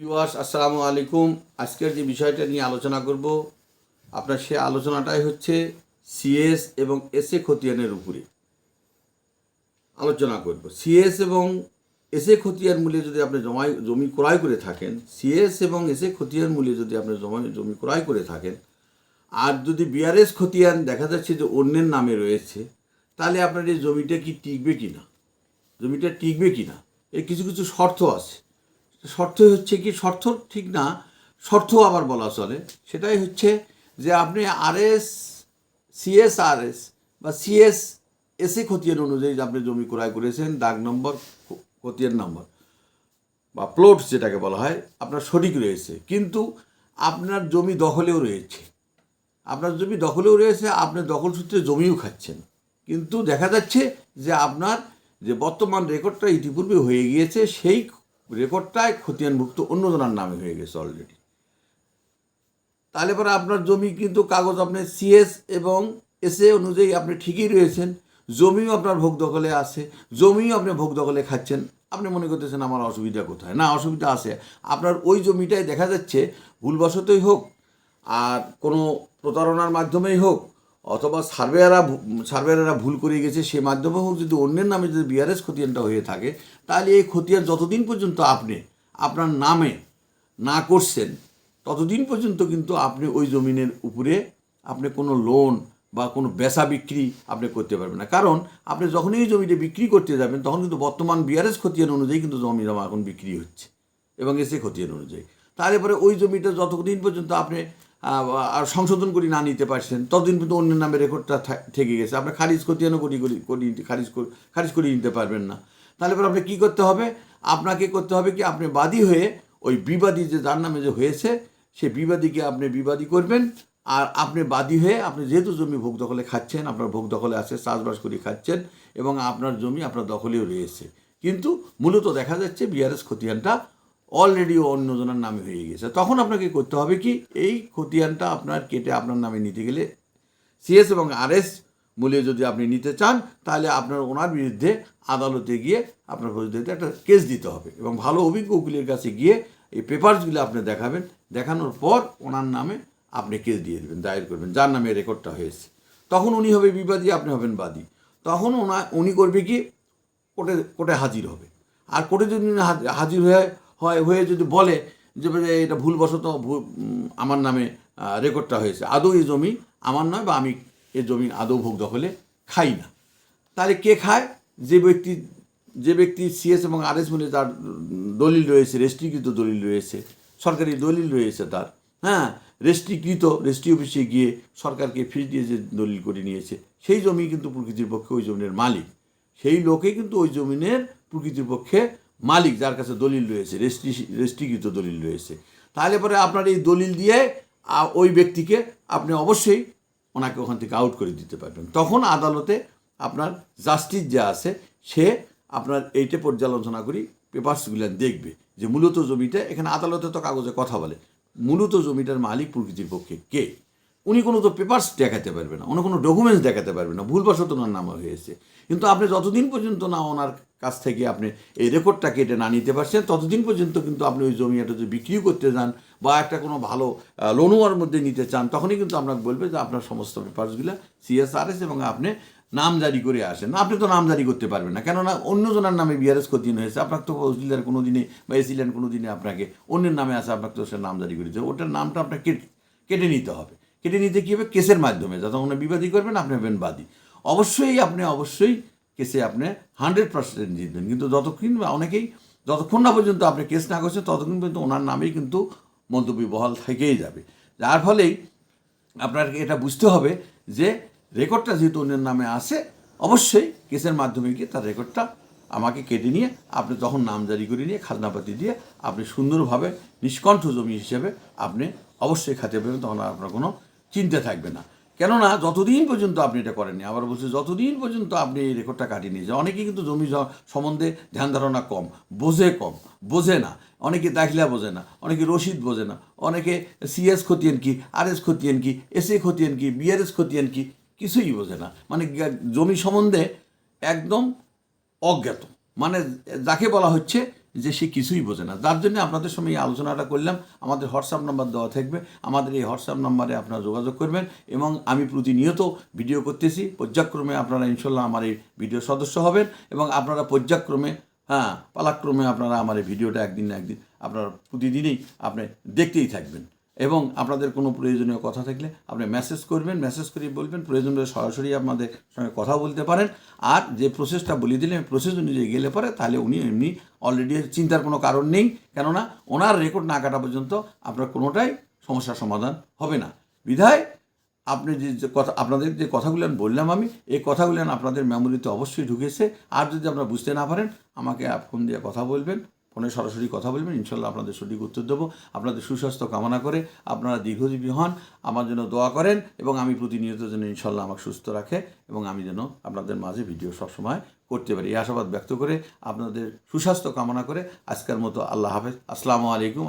Viewers, আসসালামু আলাইকুম। আজকের যে বিষয়টা নিয়ে আলোচনা করব, আপনার সে আলোচনাটাই হচ্ছে সিএস এবং এসএ খতিয়ানের উপরে আলোচনা করব। সিএস এবং এসএ খতিয়ান মূল্যে যদি আপনি জমাই, জমি ক্রয় করে থাকেন, সিএস এবং এসএ খতিয়ান মূল্যে যদি আপনি জমা, জমি ক্রয় করে থাকেন, আর যদি বিআরএস খতিয়ান দেখা যাচ্ছে যে অন্যের নামে রয়েছে, তাহলে আপনার এই জমিটা কি টিকবে কি না জমিটা টিকবে কি না এর কিছু কিছু শর্ত আছে। শর্ত হচ্ছে কি, শর্ত ঠিক না, শর্ত আবার বলা চলে। সেটাই হচ্ছে যে আপনি আরএস সিএস আরএস বা সিএস এসে খতিয়ান অনুযায়ী আপনি জমি ক্রয় করেছেন, দাগ নম্বর, খতিয়ান নম্বর বা প্লট যেটাকে বলা হয়, আপনার সঠিক রয়েছে। কিন্তু আপনার জমি দখলেও রয়েছে। আপনার জমি দখলেও রয়েছে, আপনি দখল সূত্রে জমিও খাচ্ছেন। কিন্তু দেখা যাচ্ছে যে আপনার যে বর্তমান রেকর্ডটা ইতিপূর্বে হয়ে গিয়েছে, সেই রেকর্ডটায় খতিয়ানভুক্ত অন্যজনের নামে হয়ে গেছে অলরেডি তাহলে পরে আপনার জমি কিন্তু কাগজ আপনি সিএস এবং এসএ অনুযায়ী আপনি ঠিকই রয়েছেন, জমিও আপনার ভোগ দখলে আছে, জমিও আপনি ভোগ দখলে খাচ্ছেন, আপনি মনে করতেছেন আমার অসুবিধা কোথায়? না, অসুবিধা আছে। আপনার ওই জমিটাই দেখা যাচ্ছে ভুলবশতই হোক, আর কোনো প্রতারণার মাধ্যমেই হোক অথবা সার্ভেয়াররা সার্ভেয়াররা ভুল করে গেছে সে মাধ্যমে হোক যদি অন্যের নামে যদি বিআরএস খতিয়ানটা হয়ে থাকে, তাহলে এই খতিয়ান যতদিন পর্যন্ত আপনি, আপনার নামে না করছেন, ততদিন পর্যন্ত কিন্তু আপনি ওই জমিনের উপরে আপনি কোনো লোন বা কোনো বেচা বিক্রি আপনি করতে পারবেন না। কারণ আপনি যখনই এই জমিটা বিক্রি করতে যাবেন, তখন কিন্তু বর্তমান বিআরএস খতিয়ান অনুযায়ী কিন্তু জমি জমা এখন বিক্রি হচ্ছে এবং এসে খতিয়ান অনুযায়ী। তারপরে ওই জমিটা যতদিন পর্যন্ত আপনি সংশোধন করে না নিতে পারছেন, ততদিন কিন্তু অন্যের নামে রেকর্ডটা থেকে গেছে। আপনি খারিজ খতিয়ানও করি করি করি খারিজ খারিজ করিয়ে নিতে পারবেন না। তাহলে পরে আপনি কী করতে হবে? আপনাকে করতে হবে কি, আপনি বাদী হয়ে ওই বিবাদী যে যার নামে যে হয়েছে সে বিবাদীকে আপনি বিবাদী করবেন। আর আপনি বাদী হয়ে আপনি যেহেতু জমি ভোগ দখলে খাচ্ছেন, আপনার ভোগ দখলে আছে, চাষবাস করে খাচ্ছেন এবং আপনার জমি আপনার দখলেও রয়েছে। কিন্তু মূলত দেখা যাচ্ছে বিআরএস খতিয়ানটা অলরেডি অন্যজনের নামে হয়ে গেছে। তখন আপনাকে করতে হবে কি, এই খতিয়ানটা আপনার কেটে আপনার নামে নিতে গেলে সিএস এবং আরএস মূল্যে যদি আপনি নিতে চান, তাহলে আপনার ওনার বিরুদ্ধে আদালতে গিয়ে আপনার বিরুদ্ধে একটা কেস দিতে হবে এবং ভালো অভিজ্ঞ উকিলের কাছে গিয়ে এই পেপারসগুলো আপনি দেখাবেন। দেখানোর পর ওনার নামে আপনি কেস দিয়ে দেবেন, দায়ের করবেন, যার নামে রেকর্ডটা হয়েছে। তখন উনি হবে বিবাদী, আপনি হবেন বাদী। তখন ওনা, উনি করবে কি, কোর্টে কোর্টে হাজির হবে। আর কোর্টে যদি হাজির হয়ে হয়, হয়ে যদি বলে যে এটা ভুলবশত ভুল আমার নামে রেকর্ডটা হয়েছে। আদৌ এই জমি আমার নয় বা আমি এ জমি আদৌ ভোগ দখলে খাই না। তাহলে কে খায়? যে ব্যক্তি যে ব্যক্তি সিএস এবং আরএস মিলে তার দলিল রয়েছে রেস্ট্রিকৃত দলিল রয়েছে, সরকারি দলিল রয়েছে তার হ্যাঁ? রেস্ট্রিকৃত রেস্ট্রি অফিসে গিয়ে সরকারকে ফিস দিয়ে যে দলিল করে নিয়েছে, সেই জমি কিন্তু প্রকৃতির পক্ষে ওই জমির মালিক। সেই লোকে কিন্তু ওই জমিনের প্রকৃতির পক্ষে মালিক যার কাছে দলিল রয়েছে রেস্ট্রি রেস্ট্রিকৃত দলিল রয়েছে। তাহলে পরে আপনার এই দলিল দিয়ে ওই ব্যক্তিকে আপনি অবশ্যই ওনাকে ওখান থেকে আউট করে দিতে পারবেন। তখন আদালতে আপনার জাস্টিস যে আছে, সে আপনার এইটা পর্যালোচনা করি পেপারসগুলো দেখবে যে মূলত জমিটা, এখানে আদালতে তো কাগজে কথা বলে, মূলত জমিটার মালিক প্রকৃতির পক্ষে কে? উনি কোনো তো পেপার্স দেখাতে পারবে না, উনি কোনো ডকুমেন্টস দেখাতে পারবে না, ভুলবশত ওনার নাম হয়েছে। কিন্তু আপনি যতদিন পর্যন্ত না ওনার কাছ থেকে আপনি এই রেকর্ডটা কেটে না নিতে পারছেন, ততদিন পর্যন্ত কিন্তু আপনি ওই জমি একটা যদি বিক্রিও করতে যান বা একটা কোনো ভালো লোনুয়ার মধ্যে নিতে চান, তখনই কিন্তু আপনাকে বলবে যে আপনার সমস্ত পেপারসগুলো সিএসআরএস এবং আপনি নাম জারি করে আসেন। আপনি তো নাম জারি করতে পারবেন না, কেননা অন্যজনের নামে বিআরএস খতিয়ান হয়েছে। আপনার তো ফৌজদার কোনো দিনে বা এসিলেন কোনো দিনে আপনাকে অন্যের নামে আসে, আপনাকে তো সে নাম জারি করেছে ওটার নামটা আপনাকে কেটে- কেটে নিতে হবে। কেটে নিতে কী হবে? কেসের মাধ্যমে। যতক্ষণ বিবাদী করবেন, আপনি হবেন বাদী। অবশ্যই আপনি অবশ্যই কেসে আপনি হান্ড্রেড পার্সেন্ট জিতবেন কিন্তু যতক্ষণ অনেকেই, যতক্ষণ না পর্যন্ত আপনি কেস না করছেন, ততক্ষণ পর্যন্ত ওনার নামেই কিন্তু মন্তব্য বহাল থেকেই যাবে। যার ফলেই আপনাকে এটা বুঝতে হবে যে রেকর্ডটা যেহেতু অন্যের নামে আসে অবশ্যই কেসের মাধ্যমে গিয়ে তার রেকর্ডটা আমাকে কেটে নিয়ে, আপনি তখন নাম জারি করে নিয়ে খাজনাপাতি দিয়ে আপনি সুন্দরভাবে নিষ্কণ্ঠ জমি হিসেবে আপনি অবশ্যই খাতে পাবেন তখন আপনার কোনো চিন্তা থাকবে না। কেননা যতদিন পর্যন্ত আপনি এটা করেননি, আবার বলছি যতদিন পর্যন্ত আপনি এই রেকর্ডটা কাটিয়ে নিয়ে যান অনেকেই কিন্তু জমি সম্বন্ধে ধ্যান ধারণা কম, বোঝে কম, বোঝে না। অনেকে দাখিলা বোঝে না, অনেকে রসিদ বোঝে না, অনেকে সিএস খতিয়ান কি আর এস খতিয়ান কি এস এ খতিয়ান কি বিআরএস খতিয়ান কি, কিছুই বোঝে না। মানে জমি সম্বন্ধে একদম অজ্ঞাত। মানে যাকে বলা হচ্ছে যে সে কিছুই বোঝে না। যার জন্য আপনাদের সঙ্গে এই আলোচনাটা করলাম। আমাদের হোয়াটসঅ্যাপ নাম্বার দেওয়া থাকবে। আমাদের এই হোয়াটসঅ্যাপ নাম্বারে আপনারা যোগাযোগ করবেন এবং আমি প্রতিনিয়ত ভিডিও করতেছি। পর্যায়ক্রমে আপনারা ইনশাল্লাহ আমার এই ভিডিও সদস্য হবেন এবং আপনারা পর্যায়ক্রমে হ্যাঁ পালাক্রমে আপনারা আমার এই ভিডিওটা একদিন না একদিন আপনারা প্রতিদিনই আপনি দেখতেই থাকবেন। এবং আপনাদের কোনো প্রয়োজনীয় কথা থাকলে আপনি মেসেজ করবেন মেসেজ করে বলবেন প্রয়োজন হলে সরাসরি আপনাদের সঙ্গে কথা বলতে পারেন। আর যে প্রসেসটা বলে দিলে প্রসেস অনুযায়ী গেলে পরে তাহলে উনি এমনি অলরেডি চিন্তার কোনো কারণ নেই। কেননা ওনার রেকর্ড না কাটা পর্যন্ত আপনার কোনোটাই সমস্যার সমাধান হবে না। বিধায় আপনি যে যে কথা, আপনাদের যে কথাগুলো বললাম আমি, এই কথাগুলো আপনাদের মেমোরিতে অবশ্যই ঢুকেছে। আর যদি আপনারা বুঝতে না পারেন, আমাকে ফোন দিয়ে কথা বলবেন। ফোনে সরাসরি কথা বলবেন, ইনশাল্লাহ আপনাদের সঠিক উত্তর দেবো। আপনাদের সুস্বাস্থ্য কামনা করে আপনারা দীর্ঘজীবী হন, আমার জন্য দোয়া করেন এবং আমি প্রতিনিয়ত যেন ইনশাল্লাহ আমাকে সুস্থ রাখে এবং আমি যেন আপনাদের মাঝে ভিডিও সবসময় করতে পারি। এই আশাবাদ ব্যক্ত করে আপনাদের সুস্বাস্থ্য কামনা করে আজকের মতো আল্লাহ হাফেজ। আসসালামু আলাইকুম।